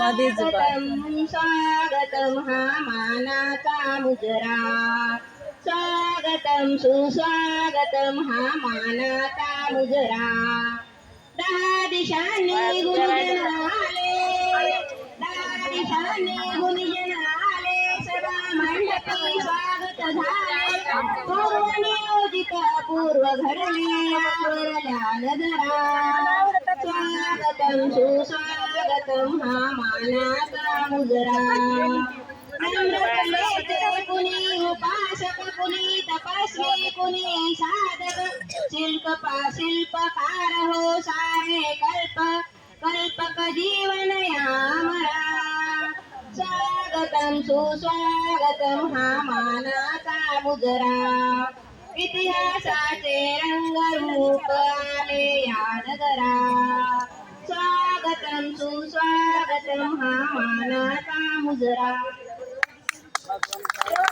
बा- स्वागतम हा मानाचा मुजरा. स्वागतम सुस्वागतम हा मानाचा मुजरा. दहा दिशांनी गुरुजन आले दहा दिशांनी गुरुजन आले सदा मंडपी स्वागत झाले. पूर्व नियोजित पूर्व घडले आवरल्या नजरा. स्वागतम सुस्वागतम कुणी उपासक कुणी तपस्वी कुणी साधक शिल्पपा शिल्पकार हो सारे कल्प कल्पक जीवन यामरा स्वागतम सुस्वागतम हा मानाचा मुजरा इतिहासाचे रंगरूप आले या नगरा स्वागतम सुस्वागतम हा मानाचा मुजरा